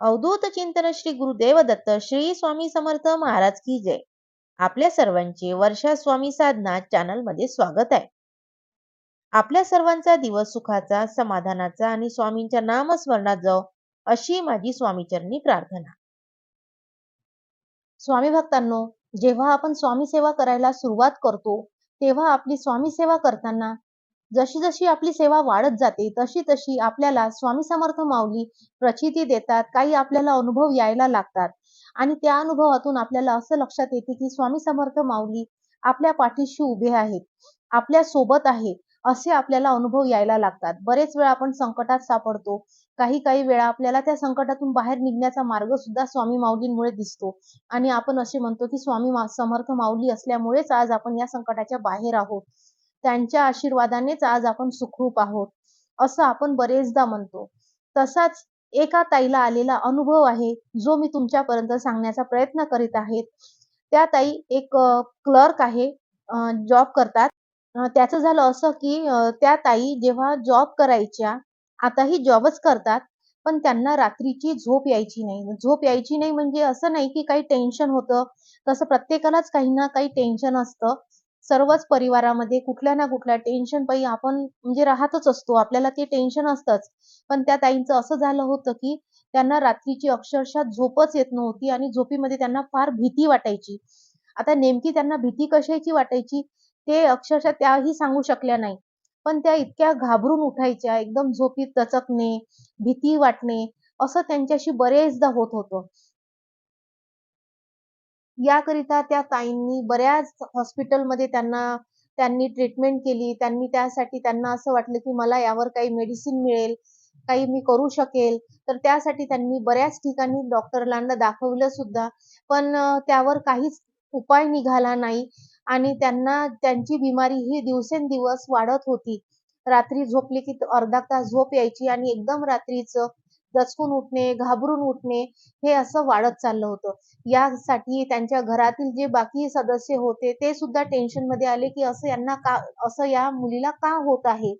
अवधूत चिंतन श्री गुरुदेव दत्त श्री स्वामी समर्थ महाराज की जय. आपल्या सर्वांचे वर्षा स्वामी साधना चॅनलमध्ये स्वागत आहे. आपल्या सर्वांचा दिवस सुखाचा समाधानाचा आणि स्वामींच्या नामस्मरणात जाओ अशी माझी स्वामीचरणी प्रार्थना. स्वामी भक्तांनो जेव्हा आपण स्वामी सेवा करायला सुरुवात करतो तेव्हा आपली स्वामी सेवा करताना जशी जशी आपली सेवा वाढत जाते तशी तशी आपल्याला स्वामी समर्थ माऊली प्रचिती देतात काही आपल्याला अनुभव यायला लागतात. आणि त्या अनुभवातून आपल्याला असं लक्षात येते की स्वामी समर्थ माऊली आपल्या पाठीशी उभे आहेत आपल्यासोबत आहे असे आपल्याला अनुभव यायला लागतात. बरेच वेळा आपण संकटात सापडतो. काही काही वेळा आपल्याला त्या संकटातून बाहेर निघण्याचा मार्ग सुद्धा स्वामी माऊलींमुळे दिसतो. आणि आपण असे म्हणतो की स्वामी समर्थ माऊली असल्यामुळेच आज आपण या संकटाच्या बाहेर आहोत. त्यांच्या आशीर्वादानेच आज आपण सुखरूप आहोत असं आपण बरेचदा म्हणतो. तसाच एका ताईला आलेला अनुभव आहे जो मी तुमच्यापर्यंत सांगण्याचा प्रयत्न करीत आहे. त्या ताई एक क्लर्क आहे जॉब करतात. त्याचं झालं असं की त्या ताई जेव्हा जॉब करायच्या आताही जॉबच करतात पण त्यांना रात्रीची झोप यायची नाही. झोप यायची नाही म्हणजे असं नाही की काही टेन्शन होतं. तसं प्रत्येकालाच काही ना काही टेन्शन असतं. सर्वच परिवारामध्ये कुठल्या ना कुठल्या टेन्शन पायी आपण म्हणजे राहतच असतो. आपल्याला ते टेन्शन असतंच. पण त्या ताईंचं असं झालं होतं की त्यांना रात्रीची अक्षरशः झोपच येत नव्हती आणि झोपीमध्ये त्यांना फार भीती वाटायची. आता नेमकी त्यांना भीती कशाची वाटायची ते अक्षरशः त्याही सांगू शकल्या नाही. पण त्या इतक्या घाबरून उठायच्या एकदम झोपीत दचकणे भीती वाटणे असं त्यांच्याशी बरेचदा होत होतं. याकरिता त्या ताईंनी बऱ्याच हॉस्पिटलमध्ये त्यांना त्यांनी ट्रीटमेंट केली. त्यांनी त्यासाठी त्यांना असं वाटलं की मला यावर काही मेडिसिन मिळेल काही मी करू शकेल. तर त्यासाठी त्यांनी बऱ्याच ठिकाणी डॉक्टरलांना दाखवलं सुद्धा. पण त्यावर काहीच उपाय निघाला नाही आणि त्यांना त्यांची बिमारी ही दिवसेंदिवस वाढत होती. रात्री झोपली की अर्धा तास झोप यायची आणि एकदम रात्रीचं दचकून उठणे घाबरून उठणे हे असं वाढत चाललं होतं. यासाठी त्यांच्या घरातील जे बाकी सदस्य होते ते सुद्धा टेन्शनमध्ये आले की असं यांना का असं या मुलीला का होत आहे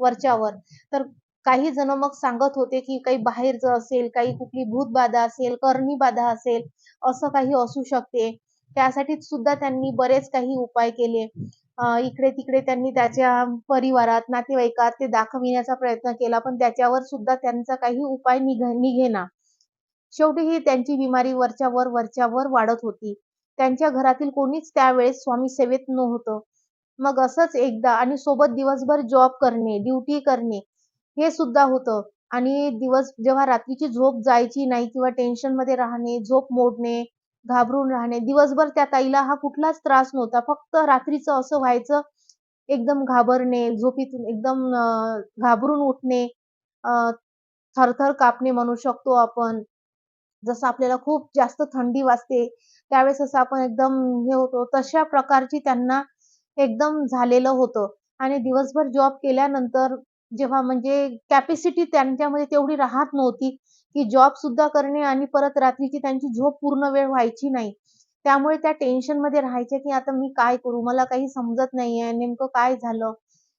वरच्यावर? तर काही जण मग सांगत होते की काही बाहेरचं असेल काही कुठली भूतबाधा असेल करणी बाधा असेल असं काही असू शकते. त्यासाठी सुद्धा त्यांनी बरेच काही उपाय केले. इकडे तिकडे त्यांनी त्याच्या परिवारात नातेवाईकात ते दाखविण्याचा प्रयत्न केला पण त्याच्यावर सुद्धा त्यांचा काही उपाय निघ निघेना. शेवटी ही त्यांची बिमारी वरच्या वर वरच्या वर वाढत होती. त्यांच्या घरातील कोणीच त्यावेळेस स्वामी सेवेत नव्हतं. मग असंच एकदा आणि सोबत दिवसभर जॉब करणे ड्युटी करणे हे सुद्धा होतं. आणि दिवस जेव्हा रात्रीची झोप जायची नाही किंवा टेन्शनमध्ये राहणे झोप मोडणे घाबरून राहणे. दिवसभर त्या ताईला हा कुठलाच त्रास नव्हता. फक्त रात्रीचं असं व्हायचं एकदम घाबरणे झोपीतून एकदम घाबरून उठणे थरथर कापणे म्हणू शकतो आपण. जसं आपल्याला खूप जास्त थंडी वाजते त्यावेळेस असं आपण एकदम हे होतो. तशा प्रकारची त्यांना एकदम झालेलं होतं. आणि दिवसभर जॉब केल्यानंतर जेव्हा म्हणजे कॅपॅसिटी त्यांच्यामध्ये तेवढी राहत नव्हती की जॉब सुद्धा करणे आणि परत रात्रीची त्यांची झोप पूर्ण वेळ व्हायची नाही. त्यामुळे त्या टेन्शनमध्ये राहायच्या की आता मी काय करू? मला काही समजत नाहीये. नेमकं काय झालं?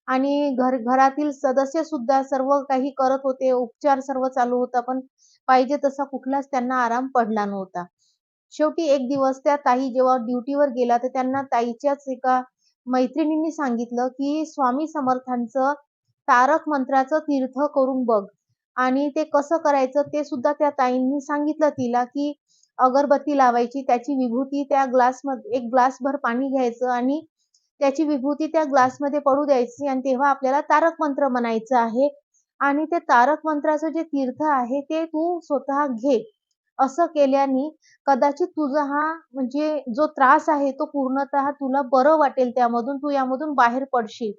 आणि घर घरातील सदस्य सुद्धा सर्व काही करत होते. उपचार सर्व चालू होता. पण पाहिजे तसा कुठलाच त्यांना आराम पडला नव्हता. शेवटी एक दिवस त्या ताई जेव्हा ड्युटीवर गेला तर त्यांना ताईच्याच एका मैत्रिणींनी सांगितलं की स्वामी समर्थांचं तारक मंत्राचं तीर्थ करून बघ. आणि ते कसं करायचं ते सुद्धा त्या ताईंनी सांगितलं तिला की अगरबत्ती लावायची त्याची विभूती त्या ग्लासमध्ये एक ग्लास भर पाणी घ्यायचं आणि त्याची विभूती त्या ग्लासमध्ये पडू द्यायची आणि तेव्हा आपल्याला तारक मंत्र म्हणायचं आहे. आणि ते तारक मंत्राचं जे तीर्थ आहे ते तू स्वतः घे. असं केल्याने कदाचित तुझा हा म्हणजे जो त्रास आहे तो पूर्णतः तुला बरं वाटेल त्यामधून तू यामधून बाहेर पडशील.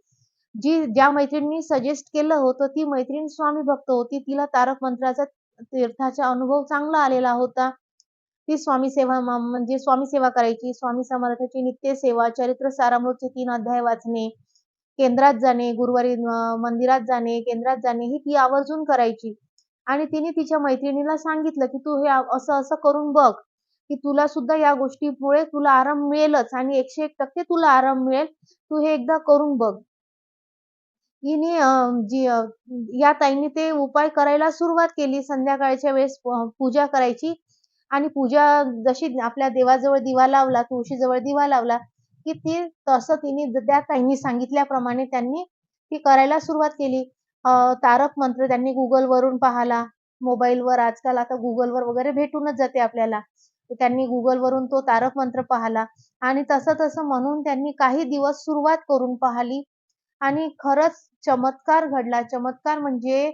जी ज्या मैत्रिणींनी सजेस्ट केलं होतं ती मैत्रीण स्वामी भक्त होती. तिला तारक मंत्राचा तीर्थाचा अनुभव चांगला आलेला होता. ती स्वामी सेवा म्हणजे स्वामी सेवा करायची स्वामी समर्थाची नित्य सेवा चरित्र सारामृतचे तीन अध्याय वाचणे केंद्रात जाणे गुरुवारी मंदिरात जाणे केंद्रात जाणे ही ती आवर्जून करायची. आणि तिने तिच्या मैत्रिणीला सांगितलं की तू हे असं असं करून बघ की तुला सुद्धा या गोष्टीमुळे तुला आराम मिळेलच आणि एकशे एक टक्के तुला आराम मिळेल. तू हे एकदा करून बघ. हिने जी या ताईंनी ते उपाय करायला सुरुवात केली संध्याकाळच्या वेळेस पूजा करायची आणि पूजा जशी आपल्या देवाजवळ दिवा लावला, तुळशीजवळ दिवा लावला, की ती तसं तिने त्या ताईंनी सांगितल्याप्रमाणे त्यांनी ती करायला सुरुवात केली. तारक मंत्र त्यांनी गुगलवरून पाहिला. मोबाईलवर आजकाल आता गुगलवर वगैरे भेटूनच जाते आपल्याला. त्यांनी गुगलवरून तो तारक मंत्र पाहिला आणि तसं-तसं म्हणून त्यांनी काही दिवस सुरुवात करून पाहिली आणि खरंच चमत्कार घडला. चमत्कार म्हणजे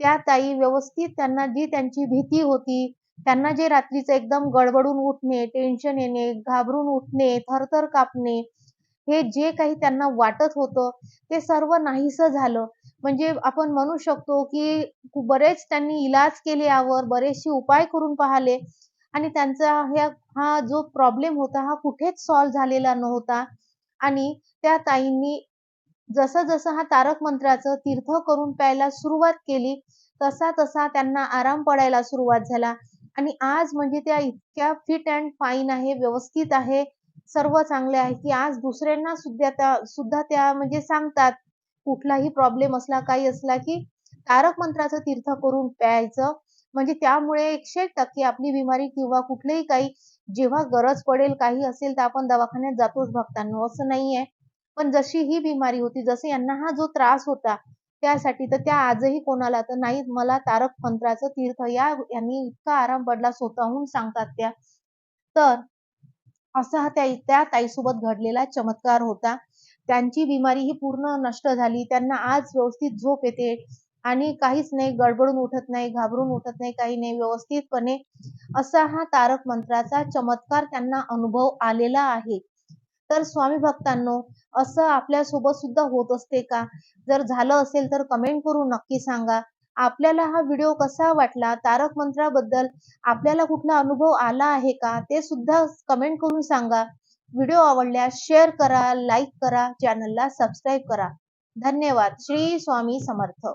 त्या ताई व्यवस्थित त्यांना जी त्यांची भीती होती, त्यांना जे रात्रीचं एकदम गडबडून उठणे, टेन्शन येणे, घाबरून उठणे, थरथर कापणे, हे जे काही त्यांना वाटत होतं, ते सर्व नाहीसं झालं. म्हणजे आपण म्हणू शकतो, की बरेच त्यांनी इलाज केले यावर, बरेचसे उपाय करून पाहिले आणि त्यांचा ह्या हा जो प्रॉब्लेम होता, हा कुठेच सॉल्व्ह झालेला नव्हता आणि त्या ताईंनी जसं-जसं हा तारक मंत्राचं तीर्थ करून प्यायला सुरुवात केली, तसा-तसा त्यांना आराम पडायला सुरुवात झाला आणि आज म्हणजे त्या इतक्या फिट अँड फाईन आहे, व्यवस्थित आहे, सर्व चांगले आहे, की आज दुसऱ्यांना सुद्धा त्या सुद्धा त्या म्हणजे सांगतात, कुठलाही प्रॉब्लेम असला, काही असला, की तारक मंत्राचं तीर्थ करून प्यायचं. म्हणजे त्यामुळे 100% आपली बिमारी किंवा कुठलंही काही जेव्हा गरज पडेल, काही असेल, तर आपण दवाखान्यात जातोच भक्तांनो, असं नाहीये. पण जशी ही बिमारी होती, जसं यांना हा जो त्रास होता, त्यासाठी तर त्या आजही कोणाला तर नाही मला तारक मंत्राचं तीर्थ या यांनी इतका आराम पडला स्वतःहून सांगतात त्या. तर असा हा त्या त्या ताईसोबत घडलेला चमत्कार होता. त्यांची बिमारी ही पूर्ण नष्ट झाली. त्यांना आज व्यवस्थित झोप येते आणि काहीच नाही, गडबडून उठत नाही, घाबरून उठत नाही, काही नाही. व्यवस्थितपणे असा हा तारक मंत्राचा चमत्कार त्यांना अनुभव आलेला आहे. तर स्वामी भक्तांनो, असं आपल्यासोबत सुद्धा होत असते का? जर झालं असेल तर कमेंट करून नक्की सांगा. आपल्याला हा व्हिडिओ कसा वाटला? तारक मंत्राबद्दल आपल्याला कुठला अनुभव आला आहे का? ते सुद्धा कमेंट करून सांगा. व्हिडिओ आवडल्यास शेअर करा, लाईक करा, चॅनलला सबस्क्राईब करा. धन्यवाद. श्री स्वामी समर्थ.